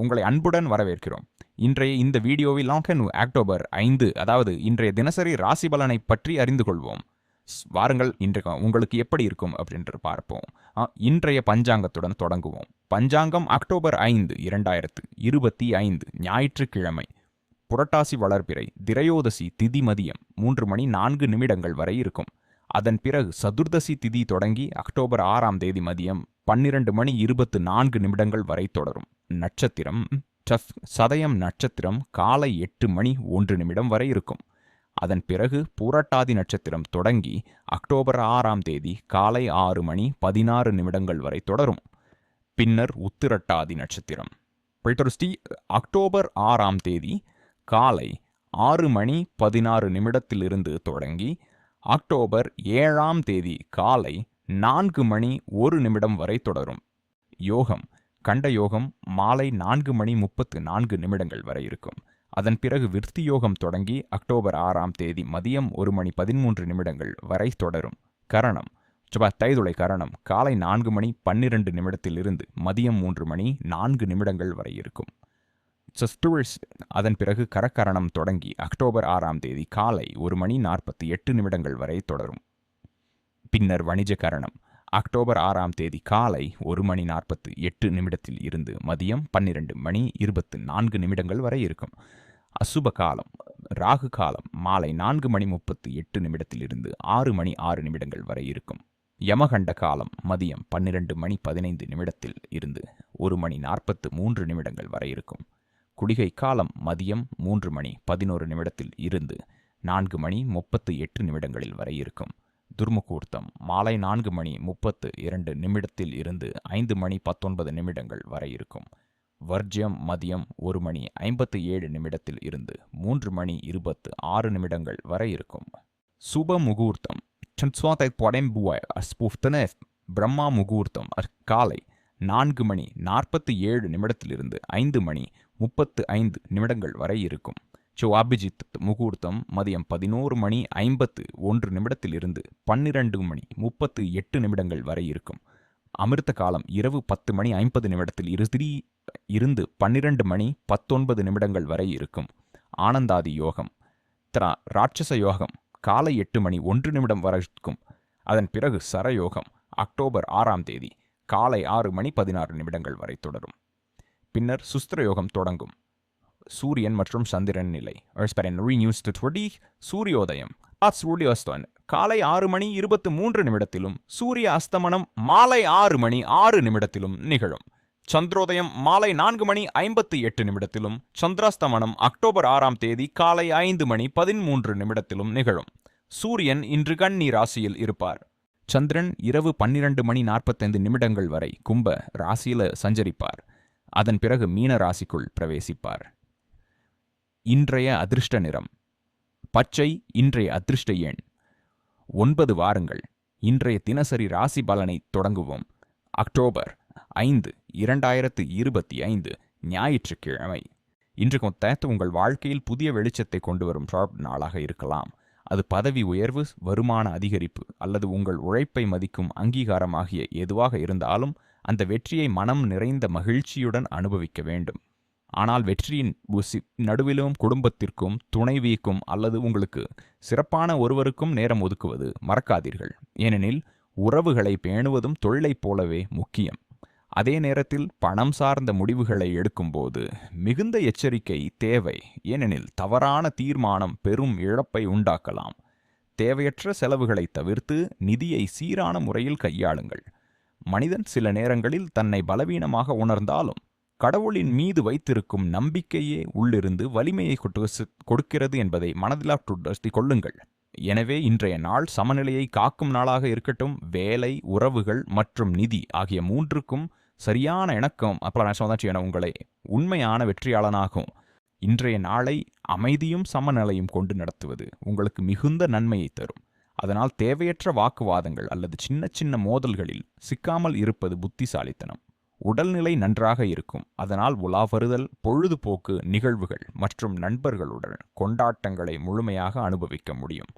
உங்களை அன்புடன் வரவேற்கிறோம். இன்றைய இந்த வீடியோவில் லாங்கன் அக்டோபர் ஐந்து அதாவது இன்றைய தினசரி ராசி பலனை பற்றி அறிந்து கொள்வோம். வாருங்கள் இன்றைக்கு உங்களுக்கு எப்படி இருக்கும் அப்படின்ட்டு பார்ப்போம். இன்றைய பஞ்சாங்கத்துடன் தொடங்குவோம். பஞ்சாங்கம் அக்டோபர் ஐந்து இரண்டாயிரத்து இருபத்தி ஐந்து ஞாயிற்றுக்கிழமை. புரட்டாசி வளர்பிறை திரையோதசி திதி மதியம் மூன்று மணி நான்கு நிமிடங்கள் வரை இருக்கும். அதன் பிறகு சதுர்தசி திதி தொடங்கி அக்டோபர் ஆறாம் தேதி மதியம் பன்னிரண்டு மணி இருபத்து நான்கு நிமிடங்கள் வரை தொடரும். நட்சத்திரம் டஃப் சதயம் நட்சத்திரம் காலை எட்டு மணி ஒன்று நிமிடம் வரை இருக்கும். அதன் பிறகு பூரட்டாதி நட்சத்திரம் தொடங்கி அக்டோபர் ஆறாம் தேதி காலை ஆறு மணி பதினாறு நிமிடங்கள் வரை தொடரும். பின்னர் உத்திரட்டாதி நட்சத்திரம். போயிட்டு ஸ்ரீ அக்டோபர் ஆறாம் தேதி காலை ஆறு மணி பதினாறு நிமிடத்திலிருந்து தொடங்கி அக்டோபர் ஏழாம் தேதி காலை நான்கு மணி ஒரு நிமிடம் வரை தொடரும். யோகம் கண்ட யோகம் மாலை நான்கு மணி முப்பத்து நான்கு நிமிடங்கள் வரை இருக்கும். அதன் பிறகு விருத்தி யோகம் தொடங்கி அக்டோபர் ஆறாம் தேதி மதியம் ஒரு மணி பதிமூன்று நிமிடங்கள் வரை தொடரும். கரணம். சுபா தைதுளை கரணம். காலை நான்கு மணி பன்னிரண்டு நிமிடத்திலிருந்து மதியம் மூன்று மணி நான்கு நிமிடங்கள் வரை இருக்கும். சஸ்டுவல்ஸ் அதன் பிறகு கரக்கரணம் தொடங்கி அக்டோபர் ஆறாம் தேதி காலை ஒரு மணி நாற்பத்தி எட்டு நிமிடங்கள் வரை தொடரும். பின்னர் வணிஜ கரணம். அக்டோபர் ஆறாம் தேதி காலை ஒரு மணி நாற்பத்து எட்டு நிமிடத்தில் இருந்து மதியம் பன்னிரண்டு மணி இருபத்து நான்கு நிமிடங்கள் வரை இருக்கும். அசுப காலம் ராகு காலம் மாலை நான்கு மணி முப்பத்து எட்டு நிமிடத்தில் இருந்து ஆறு மணி ஆறு நிமிடங்கள் வரை இருக்கும். யமகண்ட காலம் மதியம் பன்னிரண்டு மணி பதினைந்து நிமிடத்தில் இருந்து ஒரு மணி நாற்பத்து மூன்று நிமிடங்கள் வரை இருக்கும். குடிகை காலம் மதியம் மூன்று மணி பதினோரு நிமிடத்தில் இருந்து நான்கு மணி முப்பத்து எட்டு நிமிடங்களில் வரை இருக்கும். துர்முகூர்த்தம். மாலை நான்கு மணி முப்பத்து இரண்டு நிமிடத்தில் இருந்து ஐந்து மணி பத்தொன்பது நிமிடங்கள் வரை இருக்கும். வர்ஜ்யம் மதியம் ஒரு மணி ஐம்பத்து ஏழு நிமிடத்தில் இருந்து மூன்று மணி இருபத்து ஆறு நிமிடங்கள் வரை இருக்கும். சுப முகூர்த்தம். சன்ஸ்வாத்தை பொடம்புவாய் பிரம்மா முகூர்த்தம். காலை நான்கு மணி நாற்பத்தி ஏழு நிமிடத்திலிருந்து ஐந்து மணி முப்பத்து ஐந்து நிமிடங்கள் வரை இருக்கும். சோ அபிஜித் முகூர்த்தம் மதியம் பதினோரு மணி ஐம்பத்து ஒன்று நிமிடத்திலிருந்து பன்னிரண்டு மணி முப்பத்து எட்டு நிமிடங்கள் வரை இருக்கும். அமிர்த காலம் இரவு பத்து மணி ஐம்பது நிமிடத்தில் இறுதி இருந்து பன்னிரண்டு மணி பத்தொன்பது நிமிடங்கள் வரை இருக்கும். ஆனந்தாதி யோகம். திரா ராட்சச யோகம். காலை எட்டு மணி ஒன்று நிமிடம் வரை இருக்கும். அதன் பிறகு சரயோகம். அக்டோபர் ஆறாம் தேதி. காலை ஆறு மணி பதினாறு நிமிடங்கள் வரை தொடரும். பின்னர் சுஸ்திர யோகம் தொடங்கும். சூரியன் மற்றும் சந்திரன் நிலை. நியூஸ் சூரியோதயம். காலை ஆறு மணி இருபத்து மூன்று நிமிடத்திலும் சூரிய அஸ்தமனம் மாலை ஆறு மணி ஆறு நிமிடத்திலும் நிகழும். சந்திரோதயம் மாலை நான்கு மணி ஐம்பத்து எட்டு நிமிடத்திலும் சந்திராஸ்தமனம் அக்டோபர் ஆறாம் தேதி காலை ஐந்து மணி பதிமூன்று நிமிடத்திலும் நிகழும். சூரியன் இன்று கண்ணி ராசியில் இருப்பார். சந்திரன் இரவு பன்னிரண்டு மணி நாற்பத்தைந்து நிமிடங்கள் வரை கும்ப ராசியில சஞ்சரிப்பார். அதன் பிறகு மீன ராசிக்குள் பிரவேசிப்பார். இன்றைய அதிர்ஷ்ட நிறம். பச்சை இன்றைய அதிர்ஷ்ட எண். ஒன்பது வாரங்கள். இன்றைய தினசரி ராசி பலனை தொடங்குவோம். அக்டோபர் ஐந்து இரண்டாயிரத்து இருபத்தி ஐந்து ஞாயிற்றுக்கிழமை. இன்று கொத்த உங்கள் வாழ்க்கையில் புதிய வெளிச்சத்தை கொண்டு வரும் ஷார்ப் நாளாக இருக்கலாம். அது பதவி உயர்வு வருமான அதிகரிப்பு அல்லது உங்கள் உழைப்பை மதிக்கும் அங்கீகாரம் ஆகிய எதுவாக இருந்தாலும் அந்த வெற்றியை மனம் நிறைந்த மகிழ்ச்சியுடன் அனுபவிக்க வேண்டும். ஆனால் வெற்றியின் உசி நடுவிலும் குடும்பத்திற்கும் துணைவிக்கும் அல்லது உங்களுக்கு சிறப்பான ஒருவருக்கும் நேரம் ஒதுக்குவது மறக்காதீர்கள். ஏனெனில் உறவுகளை பேணுவதும் தொழிலைப் போலவே முக்கியம். அதே நேரத்தில் பணம் சார்ந்த முடிவுகளை எடுக்கும்போது மிகுந்த எச்சரிக்கை தேவை. ஏனெனில் தவறான தீர்மானம் பெரும் இழப்பை உண்டாக்கலாம். தேவையற்ற செலவுகளை தவிர்த்து நிதியை சீரான முறையில் கையாளுங்கள். மனிதன் சில நேரங்களில் தன்னை பலவீனமாக உணர்ந்தாலும் கடவுளின் மீது வைத்திருக்கும் நம்பிக்கையே உள்ளிருந்து வலிமையை கொட்டு- கொடுக்கிறது என்பதை மனதிலாற்றுத்தி கொள்ளுங்கள். எனவே இன்றைய நாள் சமநிலையை காக்கும் நாளாக இருக்கட்டும். வேலை உறவுகள் மற்றும் நிதி ஆகிய மூன்றுக்கும் சரியான இணக்கம் அப்புறம் நான் என உங்களை. உண்மையான வெற்றியாளனாகும் இன்றைய நாளை அமைதியும் சமநிலையும் கொண்டு நடத்துவது உங்களுக்கு மிகுந்த நன்மையை தரும். அதனால் தேவையற்ற வாக்குவாதங்கள் அல்லது சின்ன சின்ன மோதல்களில் சிக்காமல் இருப்பது புத்திசாலித்தனம். உடல்நிலை நன்றாக இருக்கும். அதனால் உலா வருதல் பொழுதுபோக்கு நிகழ்வுகள் மற்றும் நண்பர்களுடன் கொண்டாட்டங்களை முழுமையாக அனுபவிக்க முடியும்.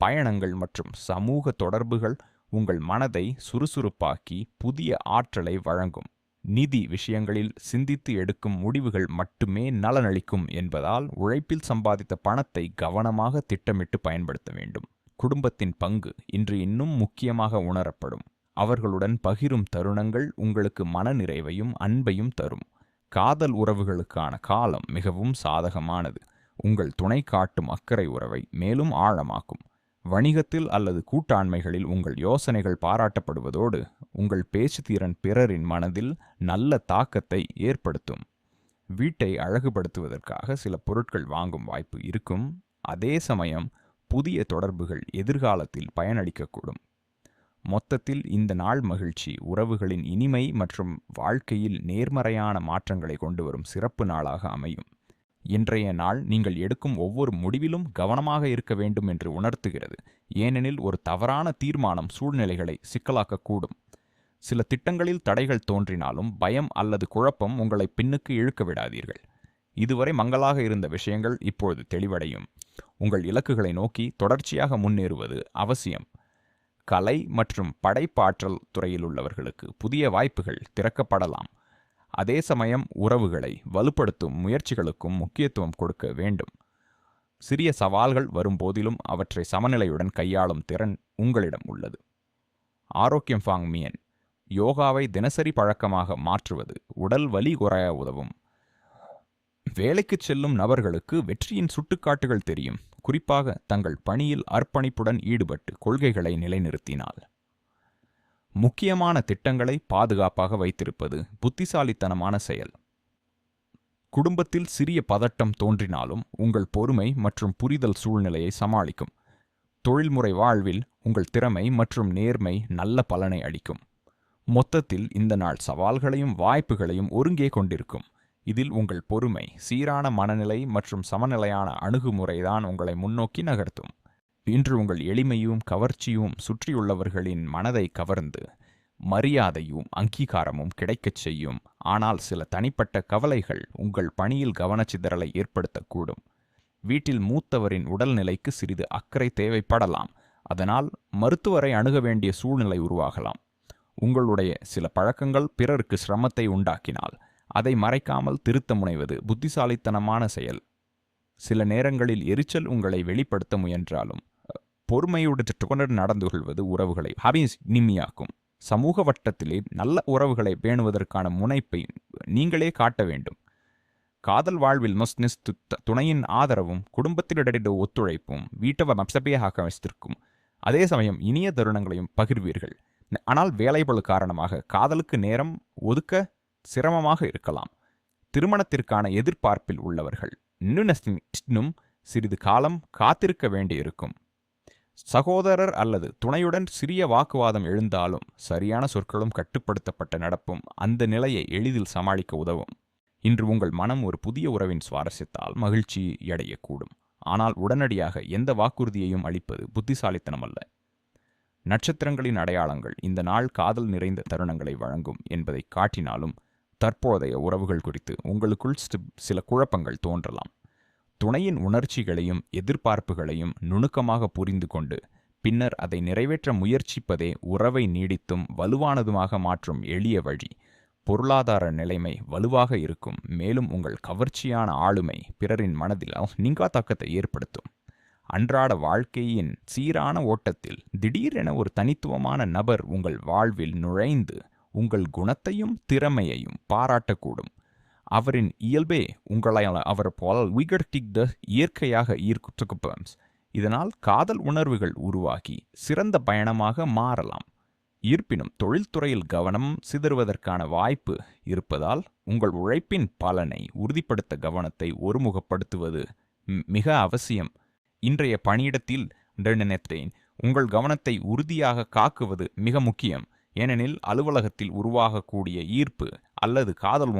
பயணங்கள் மற்றும் சமூக தொடர்புகள் உங்கள் மனதை சுறுசுறுப்பாக்கி புதிய ஆற்றலை வழங்கும். நிதி விஷயங்களில் சிந்தித்து எடுக்கும் முடிவுகள் மட்டுமே நலனளிக்கும் என்பதால் உழைப்பில் சம்பாதித்த பணத்தை கவனமாக திட்டமிட்டு பயன்படுத்த வேண்டும். குடும்பத்தின் பங்கு இன்று இன்னும் முக்கியமாக உணரப்படும். அவர்களுடன் பகிரும் தருணங்கள் உங்களுக்கு மனநிறைவையும் அன்பையும் தரும். காதல் உறவுகளுக்கான காலம் மிகவும் சாதகமானது. உங்கள் துணை காட்டும் அக்கறை உறவை மேலும் ஆழமாக்கும். வணிகத்தில் அல்லது கூட்டாண்மைகளில் உங்கள் யோசனைகள் பாராட்டப்படுவதோடு உங்கள் பேச்சு திறன் பிறரின் மனதில் நல்ல தாக்கத்தை ஏற்படுத்தும். வீட்டை அழகுபடுத்துவதற்காக சில பொருட்கள் வாங்கும் வாய்ப்பு இருக்கும். அதே சமயம் புதிய தொடர்புகள் எதிர்காலத்தில் பயனளிக்கக்கூடும். மொத்தத்தில் இந்த நாள் மகிழ்ச்சி உறவுகளின் இனிமை மற்றும் வாழ்க்கையில் நேர்மறையான மாற்றங்களை கொண்டு வரும் சிறப்பு நாளாக அமையும். இன்றைய நாள் நீங்கள் எடுக்கும் ஒவ்வொரு முடிவிலும் கவனமாக இருக்க வேண்டும் என்று உணர்த்துகிறது. ஏனெனில் ஒரு தவறான தீர்மானம் சூழ்நிலைகளை சிக்கலாக்கக்கூடும். சில திட்டங்களில் தடைகள் தோன்றினாலும் பயம் அல்லது குழப்பம் உங்களை பின்னுக்கு இழுக்க விடாதீர்கள். இதுவரை மங்களாக இருந்த விஷயங்கள் இப்பொழுது தெளிவடையும். உங்கள் இலக்குகளை நோக்கி தொடர்ச்சியாக முன்னேறுவது அவசியம். கலை மற்றும் படைப்பாற்றல் துறையில் உள்ளவர்களுக்கு புதிய வாய்ப்புகள் திறக்கப்படலாம். அதே சமயம் உறவுகளை வலுப்படுத்தும் முயற்சிகளுக்கும் முக்கியத்துவம் கொடுக்க வேண்டும். சிறிய சவால்கள் வரும்போதிலும் அவற்றை சமநிலையுடன் கையாளும் திறன் உங்களிடம் உள்ளது. ஆரோக்கியம் ஃபாங் மியன் யோகாவை தினசரி பழக்கமாக மாற்றுவது உடல் வலி குறைய உதவும். வேலைக்குச் செல்லும் நபர்களுக்கு வெற்றியின் சுட்டுக்காட்டுகள் தெரியும். குறிப்பாக தங்கள் பணியில் அர்ப்பணிப்புடன் ஈடுபட்டு கொள்கைகளை நிலைநிறுத்தினால் முக்கியமான திட்டங்களை பாதுகாப்பாக வைத்திருப்பது புத்திசாலித்தனமான செயல். குடும்பத்தில் சிறிய பதட்டம் தோன்றினாலும் உங்கள் பொறுமை மற்றும் புரிதல் சூழ்நிலையை சமாளிக்கும். தொழில்முறை வாழ்வில் உங்கள் திறமை மற்றும் நேர்மை நல்ல பலனை அளிக்கும். மொத்தத்தில் இந்த நாள் சவால்களையும் வாய்ப்புகளையும் ஒருங்கே கொண்டிருக்கும். இதில் உங்கள் பொறுமை சீரான மனநிலை மற்றும் சமநிலையான அணுகுமுறைதான் உங்களை முன்னோக்கி நகர்த்தும். இன்று உங்கள் எளிமையும் கவர்ச்சியும் சுற்றியுள்ளவர்களின் மனதை கவர்ந்து மரியாதையும் அங்கீகாரமும் கிடைக்கச் செய்யும். ஆனால் சில தனிப்பட்ட கவலைகள் உங்கள் பணியில் கவனச்சிதறலை ஏற்படுத்தக்கூடும். வீட்டில் மூத்தவரின் உடல்நிலைக்கு சிறிது அக்கறை தேவைப்படலாம். அதனால் மருத்துவரை அணுக வேண்டிய சூழ்நிலை உருவாகலாம். உங்களுடைய சில பழக்கங்கள் பிறருக்கு சிரமத்தை உண்டாக்கினால் அதை மறைக்காமல் திருத்த முனைவது புத்திசாலித்தனமான செயல். சில நேரங்களில் எரிச்சல் உங்களை வெளிப்படுத்த முயன்றாலும் பொறுமையுடன் நடந்து கொள்வது உறவுகளை ஹாபிஸ் நிம்மியாக்கும் சமூக வட்டத்திலே நல்ல உறவுகளை பேணுவதற்கான முனைப்பை நீங்களே காட்ட வேண்டும். காதல் வாழ்வில் மொஸ்னிஸ் துணையின் ஆதரவும் குடும்பத்தினிடையே ஒத்துழைப்பும் வீட்டவ மப்சபையாக வைத்திருக்கும் அதே சமயம் இனிய தருணங்களையும் பகிர்வீர்கள். ஆனால் வேலைபழு காரணமாக காதலுக்கு நேரம் ஒதுக்க சிரமமாக இருக்கலாம். திருமணத்திற்கான எதிர்பார்ப்பில் உள்ளவர்கள் இன்னும் சிறிது காலம் காத்திருக்க வேண்டியிருக்கும். சகோதரர் அல்லது துணையுடன் சிறிய வாக்குவாதம் எழுந்தாலும் சரியான சொற்களும் கட்டுப்படுத்தப்பட்ட நடப்பும் அந்த நிலையை எளிதில் சமாளிக்க உதவும். இன்று உங்கள் மனம் ஒரு புதிய உறவின் சுவாரஸ்யத்தால் மகிழ்ச்சி அடையக்கூடும். ஆனால் உடனடியாக எந்த வாக்குறுதியையும் அளிப்பது புத்திசாலித்தனம் அல்ல நட்சத்திரங்களின் அடையாளங்கள் இந்த நாள் காதல் நிறைந்த தருணங்களை வழங்கும் என்பதை காட்டினாலும் தற்போதைய உறவுகள் குறித்து உங்களுக்குள் சில குழப்பங்கள் தோன்றலாம். துணையின் உணர்ச்சிகளையும் எதிர்பார்ப்புகளையும் நுணுக்கமாக புரிந்து கொண்டு பின்னர் அதை நிறைவேற்ற முயற்சிப்பதே உறவை நீடித்தும் வலுவானதுமாக மாற்றும் எளிய வழி. பொருளாதார நிலைமை வலுவாக இருக்கும் மேலும் உங்கள் கவர்ச்சியான ஆளுமை பிறரின் மனதில் நீங்கா தாக்கத்தை ஏற்படுத்தும். அன்றாட வாழ்க்கையின் சீரான ஓட்டத்தில் திடீரென ஒரு தனித்துவமான நபர் உங்கள் வாழ்வில் நுழைந்து உங்கள் குணத்தையும் திறமையையும் பாராட்டக்கூடும். அவரின் இயல்பே உங்களை அவர் போல விகர்டிக் த இயற்கையாக ஈர்க்குப்பம்ஸ் இதனால் காதல் உணர்வுகள் உருவாகி சிறந்த பயணமாக மாறலாம். இருப்பினும் தொழில்துறையில் கவனம் சிதறுவதற்கான வாய்ப்பு இருப்பதால் உங்கள் உழைப்பின் பலனை உறுதிப்படுத்த கவனத்தை ஒருமுகப்படுத்துவது மிக அவசியம். இன்றைய பணியிடத்தில் உங்கள் கவனத்தை உறுதியாக காக்குவது மிக முக்கியம். ஏனெனில் அலுவலகத்தில் உருவாகக்கூடிய ஈர்ப்பு அல்லது காதல்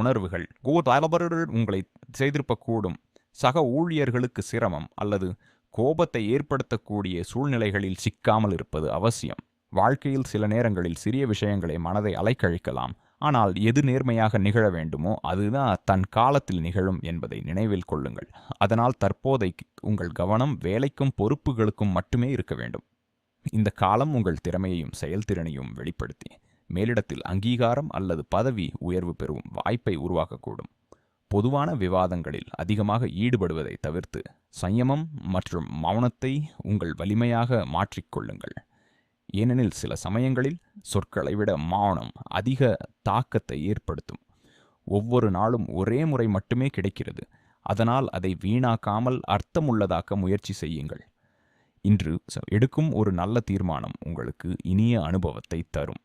உணர்வுகள் தலைவர்கள் உங்களை செய்திருப்பக்கூடும். சக ஊழியர்களுக்கு சிரமம் அல்லது கோபத்தை ஏற்படுத்தக்கூடிய சூழ்நிலைகளில் சிக்காமல் இருப்பது அவசியம். வாழ்க்கையில் சில நேரங்களில் சிறிய விஷயங்களை மனதை அலைக்கழிக்கலாம். ஆனால் எது நேர்மையாக நிகழ வேண்டுமோ அதுதான் தன் காலத்தில் நிகழும் என்பதை நினைவில் கொள்ளுங்கள். அதனால் தற்போதைக்கு உங்கள் கவனம் வேலைக்கும் பொறுப்புகளுக்கும் மட்டுமே இருக்க வேண்டும். இந்த காலம் உங்கள் திறமையையும் செயல்திறனையும் வெளிப்படுத்தி மேலிடத்தில் அங்கீகாரம் அல்லது பதவி உயர்வு பெறும் வாய்ப்பை உருவாக்கக்கூடும். பொதுவான விவாதங்களில் அதிகமாக ஈடுபடுவதை தவிர்த்து சயமம் மற்றும் மௌனத்தை உங்கள் வலிமையாக மாற்றிக்கொள்ளுங்கள் ஏனெனில் சில சமயங்களில் சொற்களை விட மௌனம் அதிக தாக்கத்தை ஏற்படுத்தும். ஒவ்வொரு நாளும் ஒரே முறை மட்டுமே கிடைக்கிறது. அதனால் அதை வீணாக்காமல் அர்த்தமுள்ளதாக்க முயற்சி செய்யுங்கள். இன்று எடுக்கும் ஒரு நல்ல தீர்மானம் உங்களுக்கு இனிய அனுபவத்தை தரும்.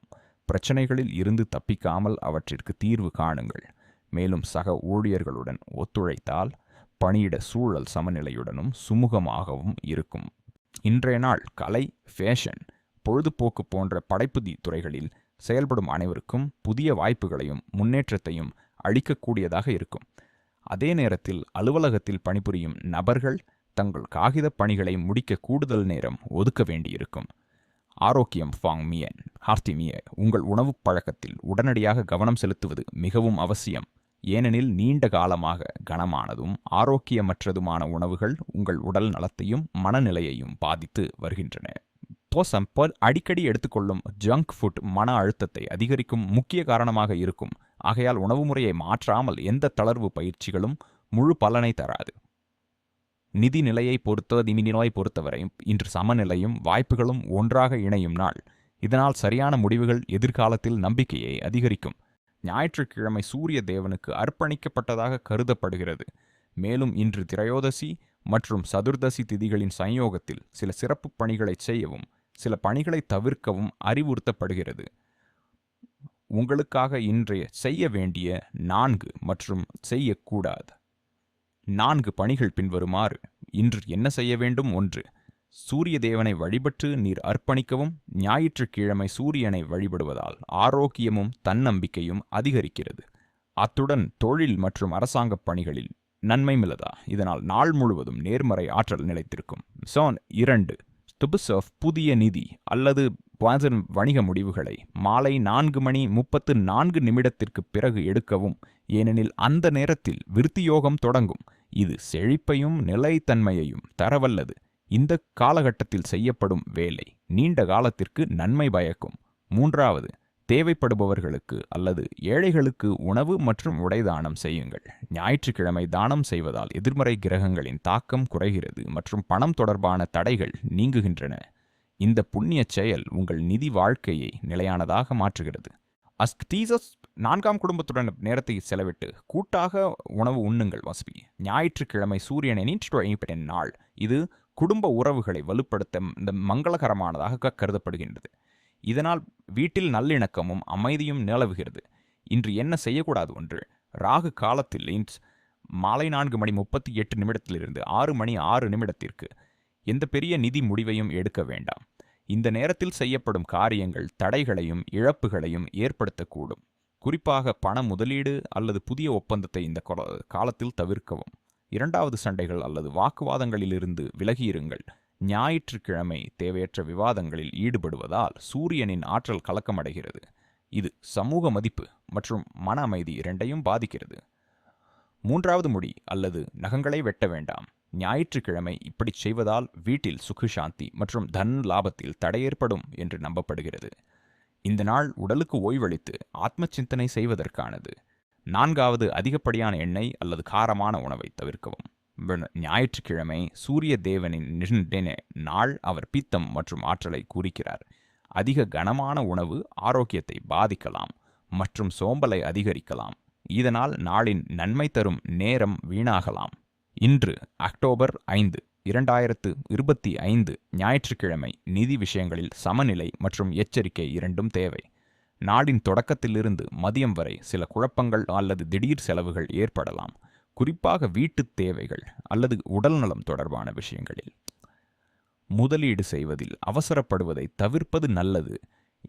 பிரச்சனைகளில் இருந்து தப்பிக்காமல் அவற்றிற்கு தீர்வு காணுங்கள். மேலும் சக ஊழியர்களுடன் ஒத்துழைத்தால் பணியிட சூழல் சமநிலையுடனும் சுமூகமாகவும் இருக்கும். இன்றைய நாள் கலை ஃபேஷன் பொழுதுபோக்கு போன்ற படைப்புதி துறைகளில் செயல்படும் அனைவருக்கும் புதிய வாய்ப்புகளையும் முன்னேற்றத்தையும் அளிக்கக்கூடியதாக இருக்கும். அதே நேரத்தில் அலுவலகத்தில் பணிபுரியும் நபர்கள் தங்கள் காகித பணிகளை முடிக்க கூடுதல் நேரம் ஒதுக்க வேண்டியிருக்கும். ஆரோக்கியம் ஃபாங் மியன். ஹார்த்தி மிய உங்கள் உணவுப் பழக்கத்தில் உடனடியாக கவனம் செலுத்துவது மிகவும் அவசியம். ஏனெனில் நீண்ட காலமாக கனமானதும் ஆரோக்கியமற்றதுமான உணவுகள் உங்கள் உடல் நலத்தையும் மனநிலையையும் பாதித்து வருகின்றன. போசம் அடிக்கடி எடுத்துக்கொள்ளும் ஜங்க் ஃபுட் மன அழுத்தத்தை அதிகரிக்கும் முக்கிய காரணமாக இருக்கும். ஆகையால் உணவு முறையை மாற்றாமல் எந்த தளர்வு பயிற்சிகளும் முழு பலனை தராது. நிதி நிலையை பொறுத்த நிதிநிலை பொறுத்தவரையும் இன்று சமநிலையும் வாய்ப்புகளும் ஒன்றாக இணையும் நாள். இதனால் சரியான முடிவுகள் எதிர்காலத்தில் நம்பிக்கையை அதிகரிக்கும். ஞாயிற்றுக்கிழமை சூரிய தேவனுக்கு அர்ப்பணிக்கப்பட்டதாக கருதப்படுகிறது. மேலும் இன்று திரையோதசி மற்றும் சதுர்தசி திதிகளின் சஞ்யோகத்தில் சில சிறப்பு பணிகளை செய்யவும் சில பணிகளை தவிர்க்கவும் அறிவுறுத்தப்படுகிறது. உங்களுக்காக இன்றைய செய்ய வேண்டிய நான்கு மற்றும் செய்யக்கூடாது. நான்கு பணிகள் பின்வருமாறு. இன்று என்ன செய்ய வேண்டும்? ஒன்று சூரிய தேவனை வழிபட்டு நீர் அர்ப்பணிக்கவும் ஞாயிற்றுக்கிழமை சூரியனை வழிபடுவதால் ஆரோக்கியமும் தன்னம்பிக்கையும் அதிகரிக்கிறது. அத்துடன் தொழில் மற்றும் அரசாங்கப் பணிகளில் நன்மை மில்லதா இதனால் நாள் முழுவதும் நேர்மறை ஆற்றல் நிலைத்திருக்கும். சோன் இரண்டு ஸ்டுபிசர்ஃப் புதிய நிதி அல்லது பாசன் வணிக முடிவுகளை மாலை நான்கு மணி முப்பத்து நான்கு நிமிடத்திற்கு பிறகு எடுக்கவும் ஏனெனில் அந்த நேரத்தில் விருத்தியோகம் தொடங்கும். இது செழிப்பையும் நிலைத்தன்மையையும் தரவல்லது. இந்த காலகட்டத்தில் செய்யப்படும் வேலை நீண்ட காலத்திற்கு நன்மை பயக்கும். மூன்றாவது தேவைப்படுபவர்களுக்கு அல்லது ஏழைகளுக்கு உணவு மற்றும் உடை தானம் செய்யுங்கள். ஞாயிற்றுக்கிழமை தானம் செய்வதால் எதிர்மறை கிரகங்களின் தாக்கம் குறைகிறது மற்றும் பணம் தொடர்பான தடைகள் நீங்குகின்றன. இந்த புண்ணிய செயல் உங்கள் நிதி வாழ்க்கையை நிலையானதாக மாற்றுகிறது. அஸ்தீசஸ் நான்காம் குடும்பத்துடன் நேரத்தை செலவிட்டு கூட்டாக உணவு உண்ணுங்கள் வசதி ஞாயிற்றுக்கிழமை சூரியனை நீற்று நாள். இது குடும்ப உறவுகளை வலுப்படுத்த இந்த மங்களகரமானதாக கருதப்படுகின்றது. இதனால் வீட்டில் நல்லிணக்கமும் அமைதியும் நிலவுகிறது. இன்று என்ன செய்யக்கூடாது ஒன்று? ராகு காலத்தில் மாலை நான்கு மணி முப்பத்தி எட்டு நிமிடத்திலிருந்து ஆறு மணி ஆறு நிமிடத்திற்கு எந்த பெரிய நிதி முடிவையும் எடுக்க வேண்டாம். இந்த நேரத்தில் செய்யப்படும் காரியங்கள் தடைகளையும் இழப்புகளையும் ஏற்படுத்தக்கூடும். குறிப்பாக பண முதலீடு அல்லது புதிய ஒப்பந்தத்தை இந்த காலத்தில் தவிர்க்கவும். இரண்டாவது சண்டைகள் அல்லது வாக்குவாதங்களிலிருந்து விலகியிருங்கள். ஞாயிற்றுக்கிழமை தேவையற்ற விவாதங்களில் ஈடுபடுவதால் சூரியனின் ஆற்றல் கலக்கமடைகிறது. இது சமூக மதிப்பு மற்றும் மன அமைதி இரண்டையும் பாதிக்கிறது. மூன்றாவது முடி அல்லது நகங்களை வெட்ட வேண்டாம். ஞாயிற்றுக்கிழமை இப்படிச் செய்வதால் வீட்டில் சுகுசாந்தி மற்றும் தன் லாபத்தில் தடை ஏற்படும் என்று நம்பப்படுகிறது. இந்த நாள் உடலுக்கு ஓய்வளித்து ஆத்ம சிந்தனை செய்வதற்கானது. நான்காவது அதிகப்படியான எண்ணெய் அல்லது காரமான உணவை தவிர்க்கவும். ஞாயிற்றுக்கிழமை சூரிய தேவனின் நாள் அவர் பித்தம் மற்றும் ஆற்றலை கூறிக்கிறார் அதிக கனமான உணவு ஆரோக்கியத்தை பாதிக்கலாம் மற்றும் சோம்பலை அதிகரிக்கலாம். இதனால் நாளின் நன்மை தரும் நேரம் வீணாகலாம். இன்று அக்டோபர் ஐந்து. இரண்டாயிரத்து இருபத்தி ஐந்து ஞாயிற்றுக்கிழமை நிதி விஷயங்களில் சமநிலை மற்றும் எச்சரிக்கை இரண்டும் தேவை. நாடின் தொடக்கத்திலிருந்து மதியம் வரை சில குழப்பங்கள் அல்லது திடீர் செலவுகள் ஏற்படலாம். குறிப்பாக வீட்டுத் தேவைகள் அல்லது உடல்நலம் தொடர்பான விஷயங்களில். முதலீடு செய்வதில் அவசரப்படுவதை தவிர்ப்பது நல்லது.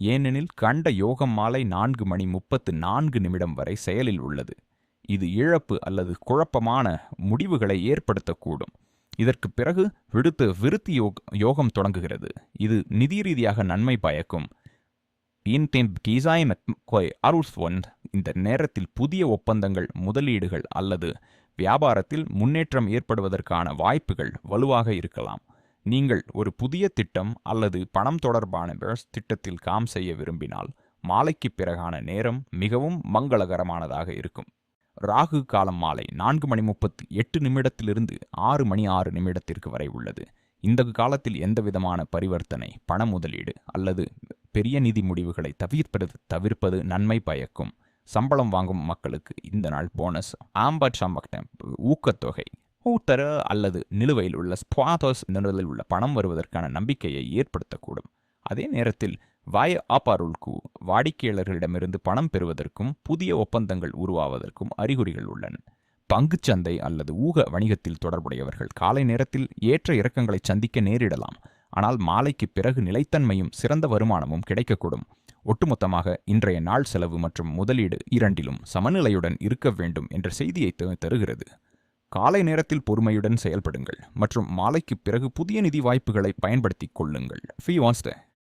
ஏனெனில் கண்ட யோகம் மாலை நான்கு மணி முப்பத்து நான்கு நிமிடம் வரை செயலில் உள்ளது. இது இழப்பு அல்லது குழப்பமான முடிவுகளை ஏற்படுத்தக்கூடும். இதற்கு பிறகு விடுத்து விருத்தி யோக யோகம் தொடங்குகிறது. இது நிதி ரீதியாக நன்மை பயக்கும். இன்டெம் கீசாய் இந்த நேரத்தில் புதிய ஒப்பந்தங்கள் முதலீடுகள் அல்லது வியாபாரத்தில் முன்னேற்றம் ஏற்படுவதற்கான வாய்ப்புகள் வலுவாக இருக்கலாம். நீங்கள் ஒரு புதிய திட்டம் அல்லது பணம் தொடர்பான திட்டத்தில் காம் செய்ய விரும்பினால் மாலைக்கு பிறகான நேரம் மிகவும் மங்களகரமானதாக இருக்கும். ராகு காலம் மாலை நான்கு மணி முப்பத்தி எட்டு நிமிடத்திலிருந்து ஆறு மணி ஆறு நிமிடத்திற்கு வரை உள்ளது. இந்த காலத்தில் எந்தவிதமான பரிவர்த்தனை பண முதலீடு அல்லது பெரிய நிதி முடிவுகளை தவிர்ப்பது தவிர்ப்பது நன்மை பயக்கும். சம்பளம் வாங்கும் மக்களுக்கு இந்த நாள் போனஸ் ஆம்பர் சம்பக்டம் ஊக்கத்தொகை. ஊத்தர அல்லது நிலுவையில் உள்ள ஸ்பாதோஸ் நிறுவலில் உள்ள பணம் வருவதற்கான நம்பிக்கையை ஏற்படுத்தக்கூடும். அதே நேரத்தில் வாய ஆப்பாருள்கு வாடிக்கையாளர்களிடமிருந்து பணம் பெறுவதற்கும் புதிய ஒப்பந்தங்கள் உருவாவதற்கும் அறிகுறிகள் உள்ளன. பங்குச்சந்தை அல்லது ஊக வணிகத்தில் தொடர்புடையவர்கள் காலை நேரத்தில் ஏற்ற இறக்கங்களை சந்திக்க நேரிடலாம். ஆனால் மாலைக்கு பிறகு நிலைத்தன்மையும் சிறந்த வருமானமும் கிடைக்கக்கூடும். ஒட்டுமொத்தமாக இன்றைய நாள் செலவு மற்றும் முதலீடு இரண்டிலும் சமநிலையுடன் இருக்க வேண்டும் என்ற செய்தியை தருகிறது. காலை நேரத்தில் பொறுமையுடன் செயல்படுங்கள் மற்றும் மாலைக்கு பிறகு புதிய நிதி வாய்ப்புகளை பயன்படுத்திக் கொள்ளுங்கள். ஃபி வான்ஸ் த